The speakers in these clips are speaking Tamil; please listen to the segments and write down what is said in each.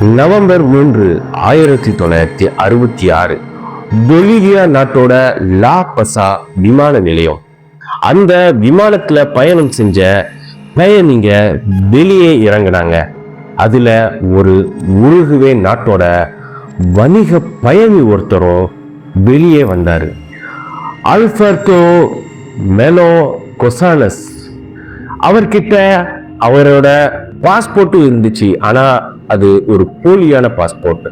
நவம்பர் மூன்று ஆயிரத்தி தொள்ளாயிரத்தி அறுபத்தி ஆறு. பொலிவியா நாட்டோட லா பசா விமான நிலையம். அந்த விமானத்துல பயணம் செஞ்ச பயணிங்க வெளியே இறங்குனாங்க. அதுல ஒரு உருகுவே நாட்டோட வணிக பயணி ஒருத்தரும் வெளியே வந்தாரு. அல்பர்டோ மெலோ கொசாலஸ் அவர்கிட்ட அவரோட பாஸ்போர்ட்டும் இருந்துச்சு. ஆனால் அது ஒரு போலியான பாஸ்போர்ட்.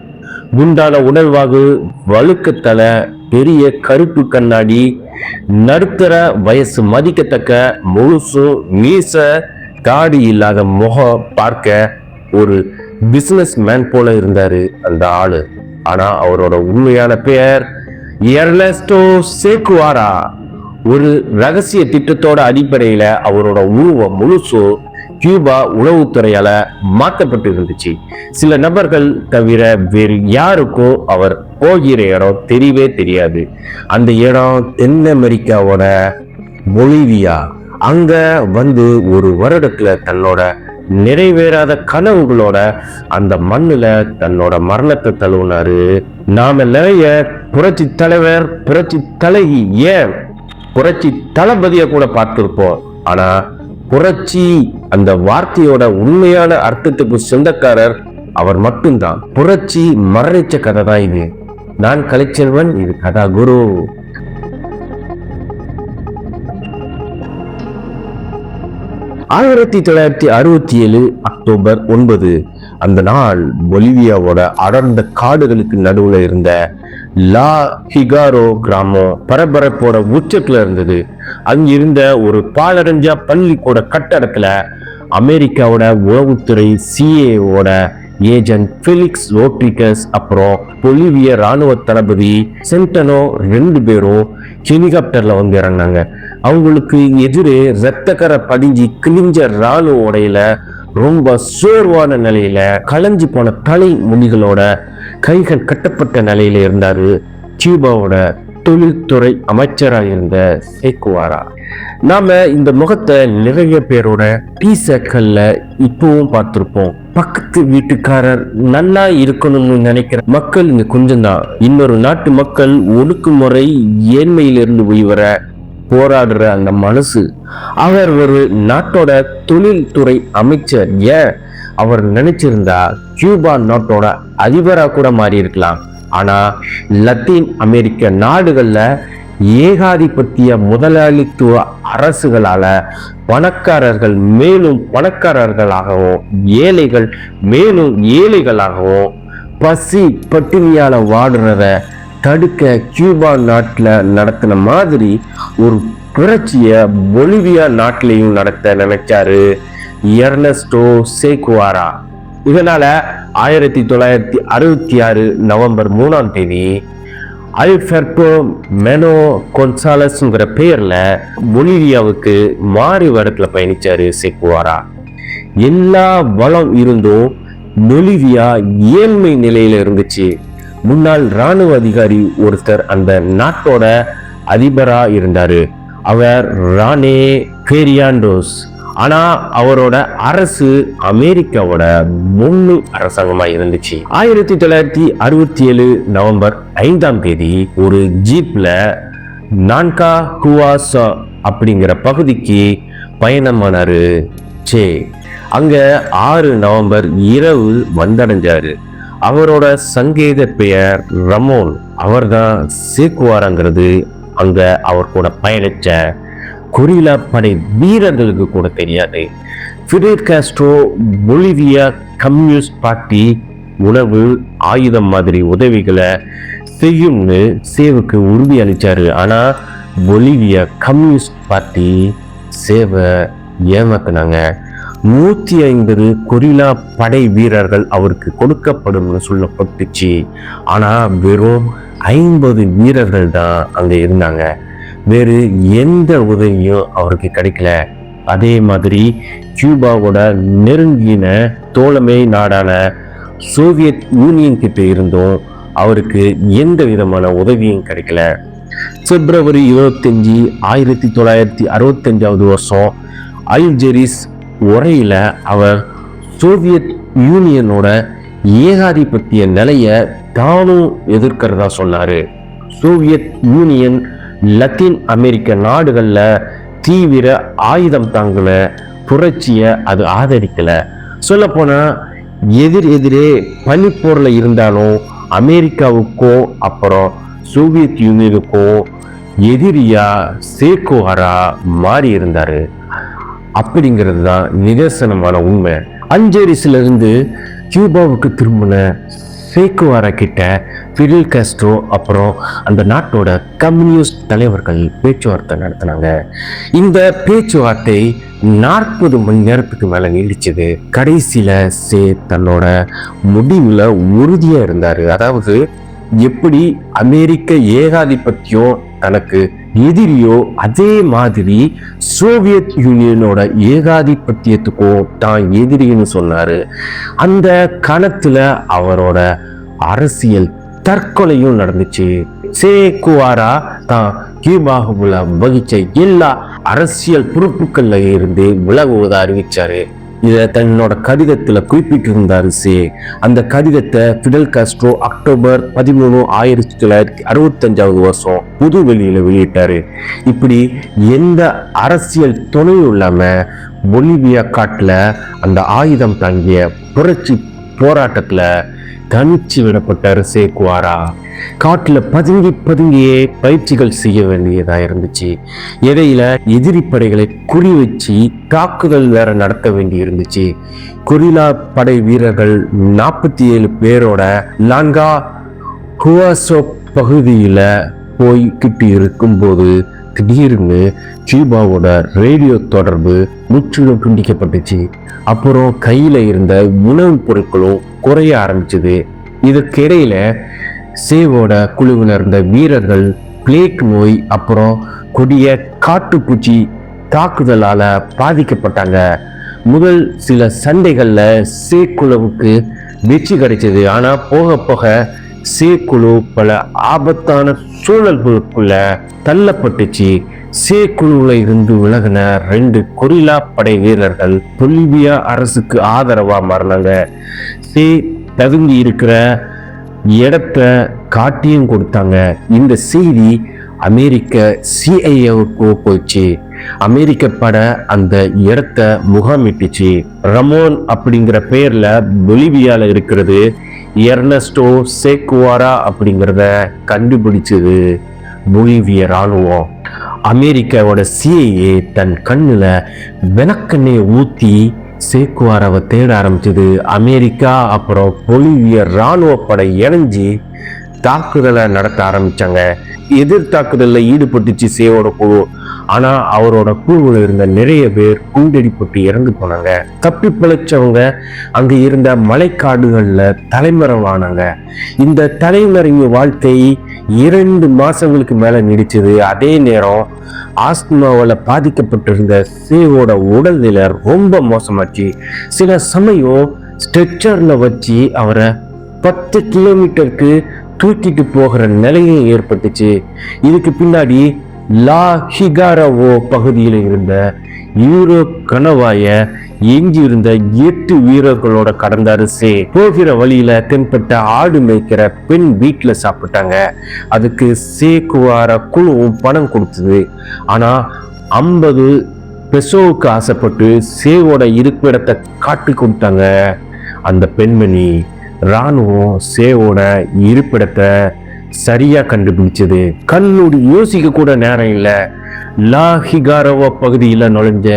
குண்டான உணர்வாகு வழுக்கத்தலை பெரிய கருப்பு கண்ணாடி நடுத்தர வயசு மதிக்கத்தக்க முழுசும் மீச தாடி இல்லாத முகம் பார்க்க ஒரு பிஸ்னஸ் மேன் போல இருந்தாரு அந்த ஆளு. ஆனா அவரோட உண்மையான பெயர் எர்னஸ்டோ சேக்குவாரா. ஒரு ரகசிய திட்டத்தோட அடிப்படையில அவரோட உருவம் முழுசும் கியூபா உளவுத்துறையால மாற்றப்பட்டு இருந்துச்சு சில நபர்கள் தவிர வேறு யாருக்கோ அவர் போகிற இடம் தெரியவே தெரியாது. அந்த இடம் தென் அமெரிக்காவோட பொலிவியா. அங்க வந்து ஒரு வருடத்துல தன்னோட நிறைவேறாத கனவுகளோட அந்த மண்ணுல தன்னோட மரணத்தை தழுவினாரு. நாம நிறைய புரட்சி தலைவர் புரட்சி தலைகி ஏன் புரட்சி தளபதியை கூட பார்த்திருப்போம். ஆனா புரட்சி அந்த வார்த்தையோட உண்மையான அர்த்தத்துக்கு சொந்தக்காரர் அவர் மட்டும்தான். புரட்சி மறைச்ச கதை தான் இது. நான் கலைச்செல்வன் இது கதா குரு ஆயிரத்தி தொள்ளாயிரத்தி அறுபத்தி ஏழு அக்டோபர் ஒன்பது அந்த நாள் பொலிவியாவோட அடர்ந்த காடுகளுக்கு நடுவுல இருந்த லா ஹிகாரோ கிராமம் பரபரப்போட உச்சத்தில் இருந்தது. அங்க இருந்த ஒரு பாலடைஞ்ச பள்ளிக்கூட கட்டடத்தில் அமெரிக்காவோட உளவுத்துறை சிஏஓட ஏஜென்ட் பிலிக்ஸ் ஓட்ரிகஸ் அப்புறம் பொலிவிய ராணுவ தளபதி சென்டனோ ரெண்டு பேரும் ஹெலிகாப்டர்ல வந்து இறங்கினாங்க அவங்களுக்கு எதிரே ரத்தக்கரை படிஞ்சு கிழிஞ்ச ராணுவ உடையில ரொம்ப சோர்வான நிலையில களைஞ்சு போன தலை முடிகளோட கைகள் கட்டப்பட்ட நிலையில் இருந்தார் கியூபாவோட தொழில்துறை அமைச்சராக இருந்த சேக்குவாரா. நாம இந்த முகத்தை நிறைய பேரோட டீ சர்க்கிள்ல இப்பவும் பார்த்திருப்போம். பக்கத்து வீட்டுக்காரர் நல்லா இருக்கணும்னு நினைக்கிற மக்கள் இங்க கொஞ்சம் தான் இன்னொரு நாட்டு மக்கள் ஒடுக்குமுறை ஏழ்மையிலிருந்து உய்வர போராடுற அந்த மனசு. அவர் ஒரு நாட்டோட தொழில்துறை அமைச்சர் ஏன்? அவர் நினைச்சிருந்தா கியூபா நாட்டோட அதிபராக கூட மாறி இருக்கலாம். ஆனா லத்தீன் அமெரிக்க நாடுகளில் ஏகாதிபத்திய முதலாளித்துவ அரசுகளால பணக்காரர்கள் மேலும் பணக்காரர்களாகவும் ஏழைகள் மேலும் ஏழைகளாகவும் பசி பட்டினியால வாடுறத தடுக்க கியூபா நாட்டில் நடத்தின மாதிரி ஒரு புரட்சியை பொலிவியா நாட்டிலையும் நடத்த நினைச்சாரு. Ernesto Che Guevara. இதனால ஆயிரத்தி தொள்ளாயிரத்தி அறுபத்தி ஆறு நவம்பர் மூணாம் தேதி அல்பெர்டோ மெனோ கொன்சாலஸ்ங்கிற பெயரில் பொலிவியாவுக்கு மாறி வரத்தில் பயணித்தார் சேக்குவாரா எல்லா வளம் இருந்தும் பொலிவியா ஏழ்மை நிலையில் இருந்துச்சு. முன்னாள் ராணுவ அதிகாரி ஒருத்தர் அந்த நாட்டோட அதிபராக இருந்தார். அவர் ரானே பேரியாண்டோஸ். ஆனா அவரோட அரசு அமெரிக்காவோட முன்னு அரசாங்கமா இருந்துச்சு. ஆயிரத்தி தொள்ளாயிரத்தி அறுபத்தி ஏழு நவம்பர் ஐந்தாம் தேதி ஒரு ஜீப்ல நான்கா குவாசா அப்படிங்கிற பகுதிக்கு பயணமானாரு சே. அங்க ஆறு நவம்பர் இரவு வந்தடைஞ்சாரு. அவரோட சங்கேத பெயர் ரமோன். அவர்தான் சேக்குவாரங்கிறது அங்க அவர் கூட பயணிச்ச கொரிலா படை வீரர்களுக்கு கூட தெரியாது. Fidel Castro Bolivia communist party உணவு ஆயுதம் மாதிரி உதவிகளை செய்யும்னு சேவுக்கு உறுதி அளிச்சாரு. ஆனால் பொலிவியா கம்யூனிஸ்ட் பார்ட்டி சேவை ஏமாத்தினாங்க. நூற்றி ஐம்பது கொரில்லா படை வீரர்கள் அவருக்கு கொடுக்கப்படும்னு சொல்லப்பட்டுச்சு. ஆனால் வெறும் ஐம்பது வீரர்கள் தான் அங்கே இருந்தாங்க. வேறு எந்த உதவியும் அவருக்கு கிடைக்கல. அதே மாதிரி கியூபாவோட நெருங்கின தோழமை நாடான சோவியத் யூனியன் கிட்ட இருந்தும் அவருக்கு எந்த விதமான உதவியும் கிடைக்கல. பிப்ரவரி இருபத்தஞ்சி ஆயிரத்தி தொள்ளாயிரத்தி அறுபத்தஞ்சாவது வருஷம் அல்ஜெரிஸ் உரையில் அவர் சோவியத் யூனியனோட ஏகாதிபத்திய நிலையை தானும் எதிர்க்கிறதா சொன்னார். சோவியத் யூனியன் லத்தீன் அமெரிக்க நாடுகளில் தீவிர ஆயுதம் தாங்கலை புரட்சியை அது ஆதரிக்கலை. சொல்லப்போனால் எதிர் எதிரே பனிப்போரில் இருந்தாலும் அமெரிக்காவுக்கோ அப்புறம் சோவியத் யூனியனுக்கும் எதிரியா சேக்குவாரா மாறி இருந்தார். அப்படிங்கிறது தான் நிதர்சனமான உண்மை. அஞ்சேரிஸ்ல கியூபாவுக்கு திரும்பின சேக்குவாரா கிட்ட ஃபிடில் காஸ்ட்ரோ அப்புறம் அந்த நாட்டோட கம்யூனிஸ்ட் தலைவர்கள் பேச்சுவார்த்தை நடத்தினாங்க. இந்த பேச்சுவார்த்தை நாற்பது மணி நேரத்துக்கு மேலே நீடிச்சது. கடைசியில் சே தன்னோட முடிவில் உறுதியாக இருந்தார். அதாவது எப்படி அமெரிக்க ஏகாதிபத்தியம் தனக்கு எதிரியோ அதே மாதிரி சோவியத் யூனியனோட ஏகாதிபத்தியத்துக்கும் தான் எதிரின்னு சொன்னார். அந்த கணத்தில் அவரோட அரசியல் தற்கொலையும் நடந்துச்சு. சே குவாரா தான் கியூபாகுல வகிச்ச எல்லா அரசியல் பொறுப்புகள்ல இருந்து விலகுவதை அறிவிச்சாரு. இதை தன்னோட கடிதத்துல குறிப்பிட்டிருந்தாரு சே. அந்த கடிதத்தை பிடல் காஸ்ட்ரோ அக்டோபர் பதிமூணு ஆயிரத்தி தொள்ளாயிரத்தி அறுபத்தஞ்சாவது வருஷம் புது வெளியில வெளியிட்டாரு. இப்படி எந்த அரசியல் துணையும் இல்லாம பொலிவியா காட்டுல அந்த ஆயுதம் தாங்கிய புரட்சி போராட்டத்துல தனிச்சு விடப்பட்ட சேக்குவாரா குவாரா. பதுங்கி பதுங்கியே பயிற்சிகள் செய்ய வேண்டியதா இருந்துச்சு. இடையில எதிரி படைகளை குறி வச்சு தாக்குதல் வேற நடத்த வேண்டி இருந்துச்சு. கொரிலா படை வீரர்கள் நாற்பத்தி ஏழு பேரோட லாங்கா குவாசோ பகுதியில் போய்கிட்டு இருக்கும்போது திடீர்னு கியூபாவோட ரேடியோ தொடர்பு முற்றிலும் துண்டிக்கப்பட்டுச்சு. அப்புறம் கையில் இருந்த உணவுப் பொருட்களும் குறைய ஆரம்பிச்சது. இதற்கிடையில சேவோட குழுவில் இருந்த வீரர்கள் பிளேக் நோய் அப்புறம் கொடிய காட்டுப்பூச்சி தாக்குதலால் பாதிக்கப்பட்டாங்க. முதல் சில சண்டைகளில் சே குழுவுக்கு வெற்றி கிடைச்சது. ஆனால் போக போக சேக்குழு பல ஆபத்தான சூழல்களுக்குள்ள தள்ளப்பட்டுச்சு. சேக்குழுவில் இருந்து விலகின ரெண்டு கொரில்லா படை வீரர்கள் பொலிவியா அரசுக்கு ஆதரவா மாறினாங்க. சே தகுதி இருக்கிற இடத்த காட்டியும் கொடுத்தாங்க. இந்த செய்தி அமெரிக்க சிஐஏவுக்கு போச்சு. அமெரிக்க பட அந்த இடத்த முகாமிட்டுச்சு. ரமோன் அப்படிங்கிற பெயர்ல பொலிவியால இருக்கிறது எர்னஸ்டோ சேக்குவாரா அப்படிங்கிறத கண்டுபிடிச்சது பொலிவிய ராணுவம் அமெரிக்காவோட சிஐஏ தன் கண்ணில் விளக்கெண்ணெயை ஊற்றி சேக்குவாராவை தேட ஆரம்பிச்சது. அமெரிக்கா அப்புறம் பொலிவிய ராணுவ படை இணைஞ்சு தாக்குதலை நடத்த ஆரம்பிச்சாங்க. எதிர் ஈடுபட்டுச்சு சேவோட குழு. ஆனால் அவரோட குழுவில் இருந்த நிறைய பேர் குண்டடிப்பட்டு இறந்து போனாங்க. தப்பி பிழைச்சவங்க அங்கே இருந்த மலைக்காடுகளில் தலைமறைவானாங்க. இந்த தலைமறைவு வாழ்க்கை இரண்டு மாதங்களுக்கு மேலே நீடிச்சது. அதே நேரம் ஆஸ்துமாவில் பாதிக்கப்பட்டிருந்த சேவோட உடல்நிலை ரொம்ப மோசமாச்சு. சில சமயம் ஸ்ட்ரெச்சரில் வச்சு அவரை பத்து கிலோமீட்டருக்கு தூக்கிட்டு போகிற நிலையும் ஏற்பட்டுச்சு. இதுக்கு பின்னாடி லா ஹிகாரவோ பகுதியில் இருந்த யூரோப் கணவாய எஞ்சியிருந்த எட்டு வீரர்களோட கடந்தாரு சே போகிற வழியில தென்பட்ட ஆடு மேய்க்கிற பெண் வீட்டில் சாப்பிட்டாங்க. அதுக்கு சேக்குவார குழுவும் பணம் கொடுத்தது. ஆனா ஐம்பது பெசோவுக்கு ஆசைப்பட்டு சேவோட இருப்பிடத்தை காட்டி கொடுத்தாங்க. அந்த பெண்மணி ராணுவம் சேவோட இருப்பிடத்தை சரியா கண்டுபிடிச்சது. கண்ணூடி யோசிக்க கூட நேரம் இல்லை. லாஹிகாரவ பகுதியில் நுழைஞ்ச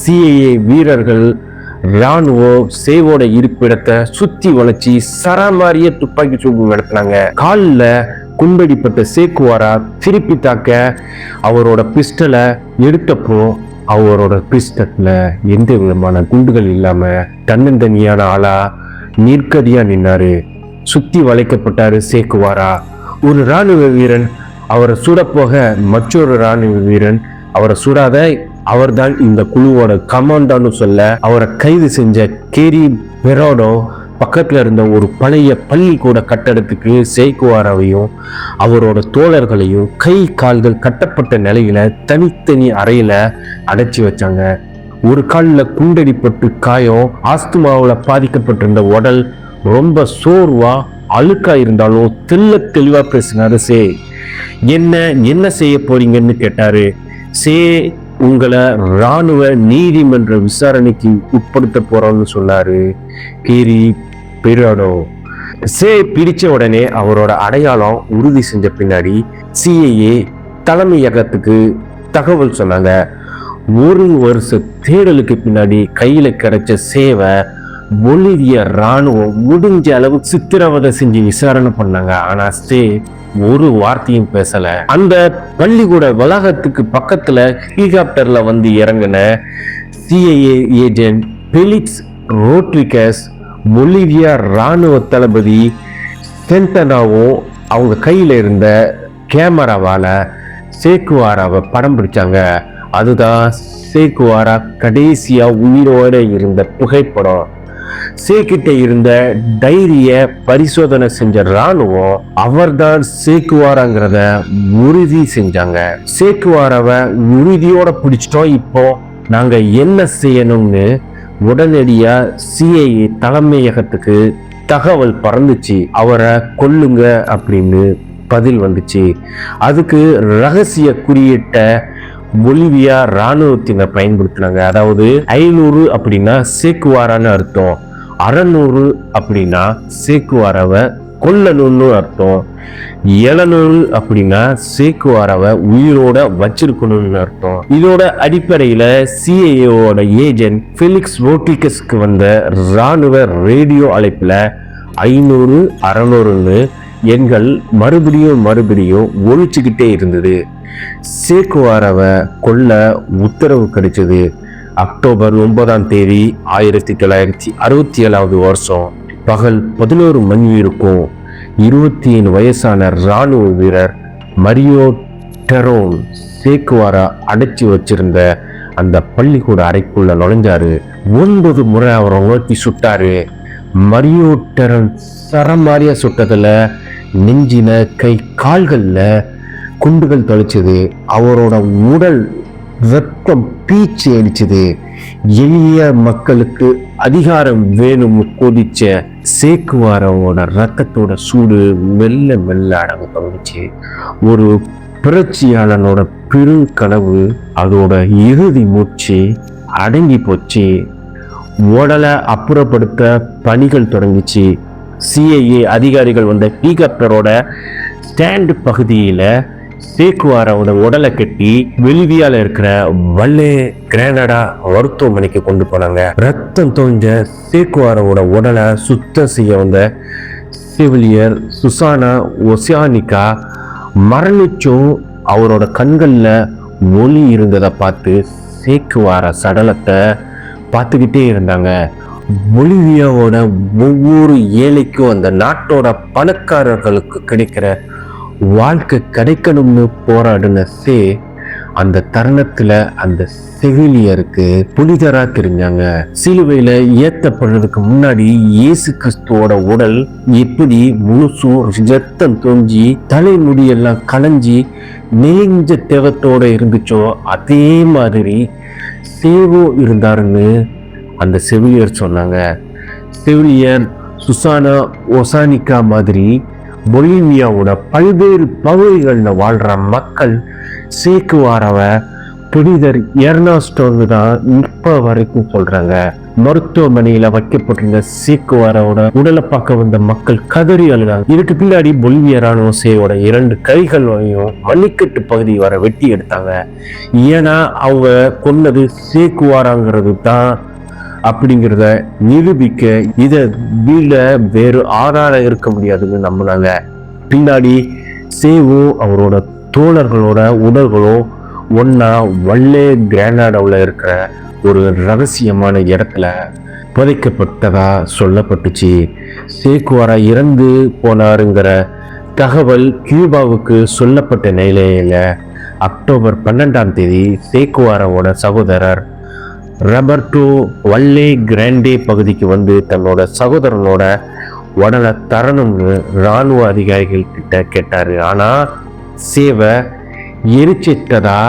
சிஏஏ வீரர்கள் ராணுவம் சேவோட இருப்பிடத்தை சுத்தி வளைச்சி சராமாரிய துப்பாக்கி சூப்பு நடத்தினாங்க. காலில் குண்டடிப்பட்ட சேக்குவாரா திருப்பி தாக்க அவரோட பிஸ்டலை எடுத்தப்போ அவரோட பிஸ்டல்ல எந்த விதமான குண்டுகள் இல்லாம தன்னந்தனியான ஆளா நிற்கதியா நின்னாரு. சுத்தி வளைக்கப்பட்டாரு சேக்குவாரா. ஒரு ராணுவ வீரன் அவரை சுடப்போக மற்றொரு ராணுவ வீரன் அவரை சுடாத அவர்தான் இந்த குழுவோட கமாண்டான்னு சொல்ல அவரை கைது செஞ்ச கேரி பெரோடோ பக்கத்தில் இருந்த ஒரு பழைய பள்ளிக்கூட கட்டடத்துக்கு சேக்குவாராவையும் அவரோட தோழர்களையும் கை கால்கள் கட்டப்பட்ட நிலையில தனித்தனி அறையில அடைச்சி வச்சாங்க. ஒரு காலில் குண்டடிப்பட்டு காயம் ஆஸ்துமாவில் பாதிக்கப்பட்டிருந்த உடல் ரொம்ப சோர்வாக அழுக்கா இருந்தாலும் தெள்ள தெளிவா பேசினாரு சே என்ன என்ன செய்ய போறீங்கன்னு கேட்டாரு. சே உங்களை ராணுவ நீதிமன்ற விசாரணைக்கு உட்படுத்த போறோம்னு சொன்னாரு கீரி பிராடோ சே பிடிச்ச உடனே அவரோட அடையாளம் உறுதி செஞ்ச பின்னாடி சிஐஏ தலைமையகத்துக்கு தகவல் சொன்னாங்க. ஒரு வருஷ தேடலுக்கு பின்னாடி கையில கிடைச்ச சேவை பொலிவிய ராணுவம் முடிஞ்ச அளவு சித்திரவதை செஞ்சு விசாரணை பண்ணாங்க. ஆனா ஸ்டே ஒரு வார்த்தையும் பேசல. அந்த பள்ளிக்கூட வளாகத்துக்கு பக்கத்துல ஹெலிகாப்டர்ல வந்து இறங்கின CIA agent Felix Rodriguez Bolivia ராணுவ தளபதி சென்டனாவும் அவங்க கையில் இருந்த கேமராவால் சேக்குவாராவை படம் பிடிச்சாங்க. அதுதான் சேக்குவாரா கடைசியாக உயிரோட இருந்த புகைப்படம். சேக்கிட்ட இருந்த டைரிய பரிசோதனை செஞ்ச ராணுவம் அவர்தான் சேக்குவாராங்கிறத உறுதி செஞ்சாங்க. சேக்குவாராவை உறுதியோட பிடிச்சிட்டோம் இப்போ. நாங்க என்ன செய்யணும்னு உடனடியா சிஐஏ தலைமையகத்துக்கு தகவல் பறந்துச்சு. அவரை கொல்லுங்க அப்படின்னு பதில் வந்துச்சு. அதுக்கு ரகசிய குறியிட்ட பொலிவியா ராணுவத்தினர் பயன்படுத்தினாங்க. அதாவது ஐநூறு அப்படின்னா சேக்குவாரான்னு அர்த்தம். அறநூறு அப்படின்னா சேக்குவாராவை கொல்லணும்னு அர்த்தம். எழுநூறு அப்படின்னா சேக்குவாராவை உயிரோட வச்சிருக்கணும்னு அர்த்தம். இதோட அடிப்படையில் சிஐஏவோட ஏஜென்ட் ஃபெலிக்ஸ் ரோட்ரிகஸ்க்கு வந்த ராணுவ ரேடியோ அழைப்பில் ஐநூறு அறநூறுன்னு எண்கள் மறுபடியும் மறுபடியும் ஒழிச்சுக்கிட்டே இருந்தது. சேக்குவாரவ கொல்ல உத்தரவு கிடைச்சது. அக்டோபர் ஒன்பதாம் தேதி ஆயிரத்தி தொள்ளாயிரத்தி அறுபத்தி ஏழாவது வருஷம் பகல் பதினோரு மணி இருக்கும். இருபத்தி ஏழு வயசான இராணுவ வீரர் மரியோ டெரோன் சேக்குவாரா அடைச்சி வச்சிருந்த அந்த பள்ளிக்கூட அறைக்குள்ள நுழைஞ்சாரு. ஒன்பது முறை அவரை நோக்கி சுட்டாரு. மரியோ டெரன் சரமாரியா சுட்டதில் நெஞ்சின கை கால்களில் குண்டுகள் தொலைச்சது அவரோட உடல் ரத்தம் பீச்சு அடிச்சது எளிய மக்களுக்கு அதிகாரம் வேணும்னு கொதிச்ச சேக்குவாரோட ரத்தத்தோட சூடு மெல்ல மெல்ல அடங்க தொடங்குச்சு. ஒரு புரட்சியாளனோட பெரு கனவு அதோட இறுதி மூச்சு அடங்கி போச்சு. உடலை அப்புறப்படுத்த பணிகள் தொடங்கிச்சு. சிஐஏ அதிகாரிகள் வந்த ஹெலிகாப்டரோட ஸ்டாண்டு பகுதியில் சேக்குவாரோட உடலை கட்டி வெளிவியால இருக்கிற வல்லே கிரானடா மருத்துவமனைக்கு கொண்டு போனாங்க. ரத்தம் தோஞ்ச சேக்குவாரோட உடலை சுத்தம் செய்ய வந்த செவிலியர் சுசானா ஒசியானிகா மரணிச்சும் அவரோட கண்களில் ஒளி இருந்ததை பார்த்து சேக்குவார சடலத்தை பார்த்துக்கிட்டே இருந்தாங்க. பொலிவியாவோட ஒவ்வொரு ஏழைக்கும் அந்த நாட்டோட பணக்காரர்களுக்கு கிடைக்கிற வாழ்க்கை கிடைக்கணும்னு போராடின சே அந்த தருணத்துல அந்த செவிலியருக்கு புனிதரா தெரிஞ்சாங்க. சிலுவையில ஏத்தப்படுறதுக்கு முன்னாடி இயேசு கிறிஸ்துவோட உடல் எப்படி முழுசும் ரத்தம் தோஞ்சி தலைமுடியெல்லாம் களைஞ்சி நெஞ்ச தேவத்தோட இருந்துச்சோ அதே மாதிரி சேவோ இருந்தாருன்னு அந்த செவிலியர் சொன்னாங்க. செவிலியர் சுசானா ஒசானிக்கா மாதிரி பொலிவியாவோட பல்வேறு பகுதிகளில் வாழ்கிற மக்கள் சேக்குவாரவ புனிதர் எர்னாஸ்டோன்னு தான் இப்போ வரைக்கும் சொல்கிறாங்க மருத்துவமனையில் வைக்கப்பட்டிருந்த சேக்குவாரோட உடலை பார்க்க வந்த மக்கள் கதறி அழுதாங்க. இதுக்கு பின்னாடி பொலிவிய ராணுவ சேவோட இரண்டு கைகளையும் மல்லிக்கட்டு பகுதி வர வெட்டி எடுத்தாங்க. ஏன்னா அவங்க கொன்னது சேக்குவாராங்கிறது தான் அப்படிங்கிறத நிரூபிக்க இதை வீட வேறு ஆதாரம் இருக்க முடியாதுன்னு நம்பினாங்க. பின்னாடி சேவு அவரோட தோழர்களோட உடல்களோ ஒன்னா வல்லே கிரானாடாவில் இருக்கிற ஒரு ரகசியமான இடத்துல புதைக்கப்பட்டதா சொல்லப்பட்டுச்சு. சேக்குவாரா இறந்து போனாருங்கிற தகவல் கியூபாவுக்கு சொல்லப்பட்ட நிலையில அக்டோபர் பன்னெண்டாம் தேதி சேக்குவாராவோட சகோதரர் ரபர்டோ வல்லே கிராண்டே பகுதிக்கு வந்து தன்னோட சகோதரனோட உடலை தரணும்னு இராணுவ அதிகாரிகள் கிட்ட கேட்டார். ஆனால் சேவை எரிச்சிட்டதா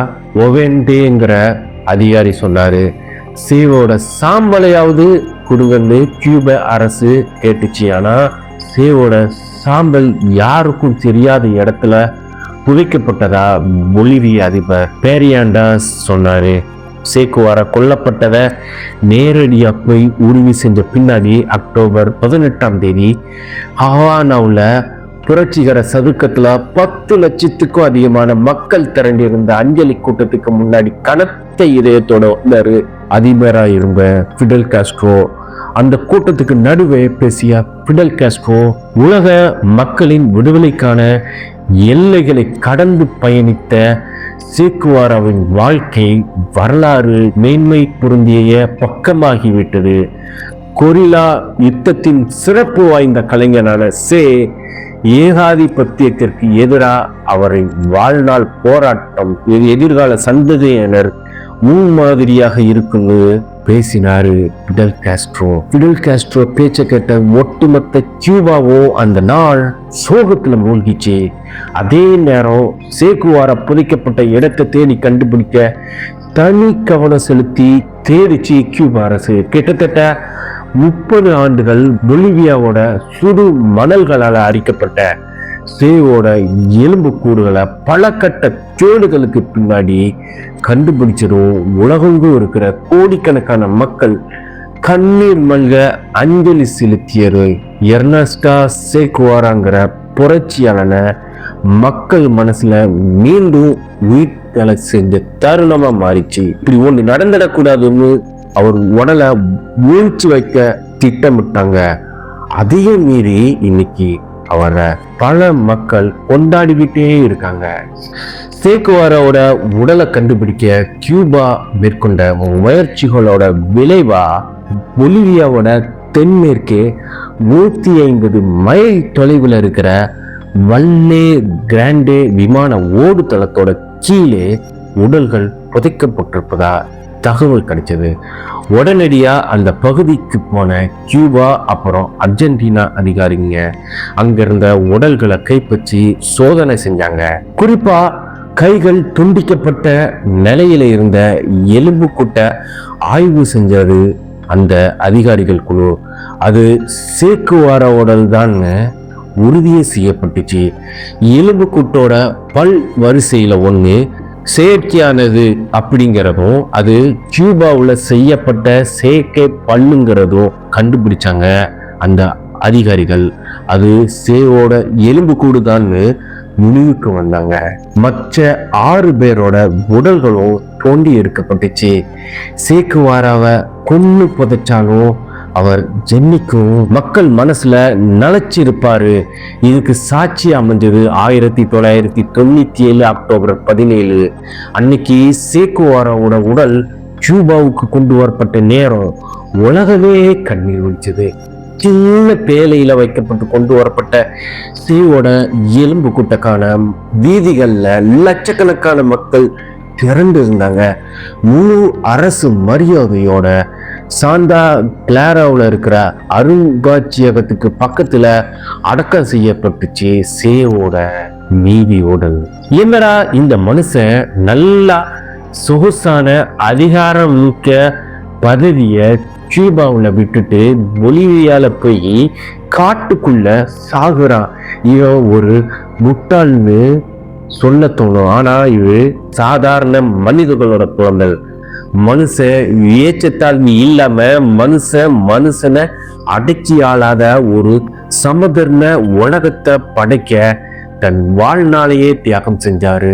ஒவெண்டேங்கிற அதிகாரி சொன்னார். சேவோட சாம்பலையாவது கொடுங்கன்னு கியூப அரசு கேட்டுச்சு. ஆனால் சேவோட சாம்பல் யாருக்கும் தெரியாத இடத்துல புதைக்கப்பட்டதா பொலிவிய அதிபர் பேரியாண்டாஸ் சொன்னார். சேக்குவாரா கொல்லப்பட்டதை நேரடியாக போய் உறுதி செஞ்ச பின்னாடி அக்டோபர் பதினெட்டாம் தேதி ஹவானாவில் புரட்சிகர சதுக்கத்தில் பத்து லட்சத்துக்கும் அதிகமான மக்கள் திரண்டிருந்த அஞ்சலி கூட்டத்துக்கு முன்னாடி கனத்த இதயத்தோட வந்தார். அதிபராக இருந்த ஃபிடல் காஸ்ட்ரோ. அந்த கூட்டத்துக்கு நடுவே பேசிய ஃபிடல் காஸ்ட்ரோ உலக மக்களின் விடுதலைக்கான எல்லைகளை கடந்து பயணித்த சேக்குவாராவின் வாழ்க்கை வரலாறு மேன்மை பொருந்திய பக்கமாகிவிட்டது. கொரிலா யுத்தத்தின் சிறப்பு வாய்ந்த கலைஞனான சே ஏகாதிபத்தியத்திற்கு எதிராக அவரை வாழ்நாள் போராட்டம் எதிர்கால சந்ததியினர் முன்மாதிரியாக இருக்குன்னு பேசினாரு பிடல் காஸ்ட்ரோ பிடல் காஸ்ட்ரோ பேச்சை கேட்ட ஒட்டுமொத்த கியூபாவோ அந்த நாள் சோகத்துல மூழ்கிச்சு. அதே நேரம் சேக்குவார புதைக்கப்பட்ட இடத்தை தேடி கண்டுபிடிக்க தனி கவனம் செலுத்தி தேடிச்சு கியூபா அரசு. கிட்டத்தட்ட முப்பது ஆண்டுகள் பொலிவியாவோட சுடு மணல்களால் அரிக்கப்பட்ட சேவோட எலும்பு கூடுகளை பல கட்ட கேடுகளுக்கு பின்னாடி கண்டுபிடிச்சதும் உலகெங்கும் இருக்கிற கோடிக்கணக்கான மக்கள் கண்ணீர் மல்க அஞ்சலி செலுத்தியது. எர்னஸ்டா சேக்குவாராங்கிற புரட்சியாளனை மக்கள் மனசுல மீண்டும் உயிர்த்தலை செஞ்ச தருணமா மாறிச்சு. இப்படி ஒண்ணு நடந்துடக்கூடாதுன்னு அவர் உடலை வீழ்ச்சி வைக்க திட்டமிட்டாங்க. அதையும் மீறி இன்னைக்கு அவரை பல மக்கள் கொண்டாடிக்கிட்டே இருக்காங்க. சேக்குவாரோட உடலை கண்டுபிடிக்க கியூபா மேற்கொண்ட முயற்சிகளோட விளைவா பொலிவியாவோட தென்மேற்கே நூற்றி ஐம்பது மைல் தொலைவில் இருக்கிற வல்லே கிராண்டே விமான ஓடுதளத்தோட கீழே உடல்கள் புதைக்கப்பட்டிருப்பதா தகவல் கிடைச்சது. உடனடியாக அந்த பகுதிக்கு போன கியூபா அப்புறம் அர்ஜென்டினா அதிகாரிங்க அங்கிருந்த உடல்களை கைப்பற்றி சோதனை செஞ்சாங்க. குறிப்பாக கைகள் துண்டிக்கப்பட்ட நிலையில் இருந்த எலும்பு கூட்ட ஆய்வு செஞ்சது அந்த அதிகாரிகள் குழு. அது சேக்குவார உடல் தான் உறுதியே செய்யப்பட்டுச்சு. எலும்பு கூட்டோட பல் வரிசையில் ஒன்று செயற்கையானது அப்படிங்கிறதும் அது கியூபாவில் செய்யப்பட்ட செயற்கை பல்லுங்கிறதும் கண்டுபிடிச்சாங்க அந்த அதிகாரிகள். அது சேவோட எலும்பு கூடுதான்னு முடிவுக்கு வந்தாங்க. மற்ற ஆறு பேரோட உடல்களும் தோண்டி எடுக்கப்பட்டுச்சு. சேக்குவாராவை கொன்று புதைச்சாலும் அவர் ஜென்னிக்கும் மக்கள் மனசில் நிலைச்சிருப்பாரு. இதுக்கு சாட்சி அமைஞ்சது ஆயிரத்தி தொள்ளாயிரத்தி தொண்ணூற்றி ஏழு அக்டோபர் பதினேழு. அன்னைக்கு சேக்குவாராவோட உடல் கியூபாவுக்கு கொண்டு வரப்பட்ட நேரம் உலகமே கண்ணீர் ஒழிச்சது சின்ன பேலையில் வைக்கப்பட்டு கொண்டு வரப்பட்ட சீவோட எலும்பு கூட்டக்கான வீதிகளில் லட்சக்கணக்கான மக்கள் திரண்டு இருந்தாங்க முழு அரசு மரியாதையோட சாந்தா கிளாராவில் இருக்கிற அருங்காட்சியகத்துக்கு பக்கத்தில் அடக்கம் செய்யப்பட்டுச்சு சேவோட மீதி உடல் என்னடா இந்த மனுஷன் நல்லா சொகுசான அதிகாரம் மிக்க பதவியை கியூபாவில் விட்டுட்டு பொலிவியால போய் காட்டுக்குள்ள சாகுறான். இவன் ஒரு முட்டாள்னு சொல்ல தோணும். ஆனால் இது சாதாரண மனிதர்களோட குழந்தை. மனுஷன் ஏற்றத்தாழ்வு இல்லாம மனுஷன் மனுஷனை அடக்கி ஆளாத ஒரு சமதர்ம உலகத்தை படைக்க தன் வாழ்நாளையே தியாகம் செஞ்சாரு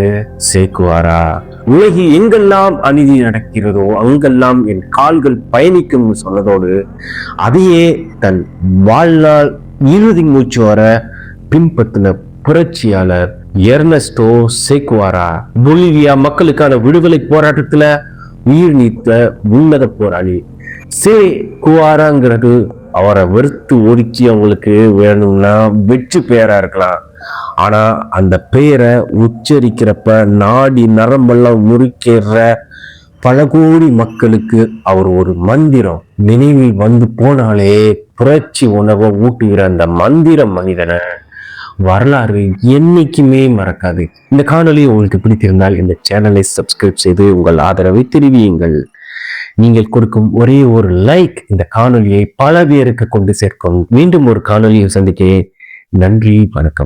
சேக்குவாரா? உலகில் எங்கெல்லாம் அநீதி நடக்கிறதோ அங்கெல்லாம் என் கால்கள் பயணிக்கும் சொன்னதோடு அதையே தன் வாழ்நாள் இறுதி மூச்சு வர பின்பற்றின புரட்சியாளர் எர்னஸ்டோ சேக்குவாரா? பொலிவியா மக்களுக்கான விடுதலை போராட்டத்துல உயிர் நீத்த உன்னத போராளி. சே குவாராங்கிறது அவரை வெறுத்து ஒதுக்கி அவங்களுக்கு வேணும்னா வெற்றி பெயரா இருக்கலாம். ஆனா அந்த பெயரை உச்சரிக்கிறப்ப நாடி நரம்பெல்லாம் முறுக்கிற பல கோடி மக்களுக்கு அவர் ஒரு மந்திரம். நினைவில் வந்து போனாலே புரட்சி உணவை ஊட்டுகிற அந்த மந்திர மனிதனை. வரலாறு என்னைக்குமே மறக்காது. இந்த காணொலி உங்களுக்கு பிடித்திருந்தால் இந்த சேனலை சப்ஸ்கிரைப் செய்து உங்கள் ஆதரவை தெரிவியுங்கள். நீங்கள் கொடுக்கும் ஒரே ஒரு லைக் இந்த காணொலியை பல பேருக்கு கொண்டு சேர்க்கும். மீண்டும் ஒரு காணொலியை சந்திக்க நன்றி வணக்கம்.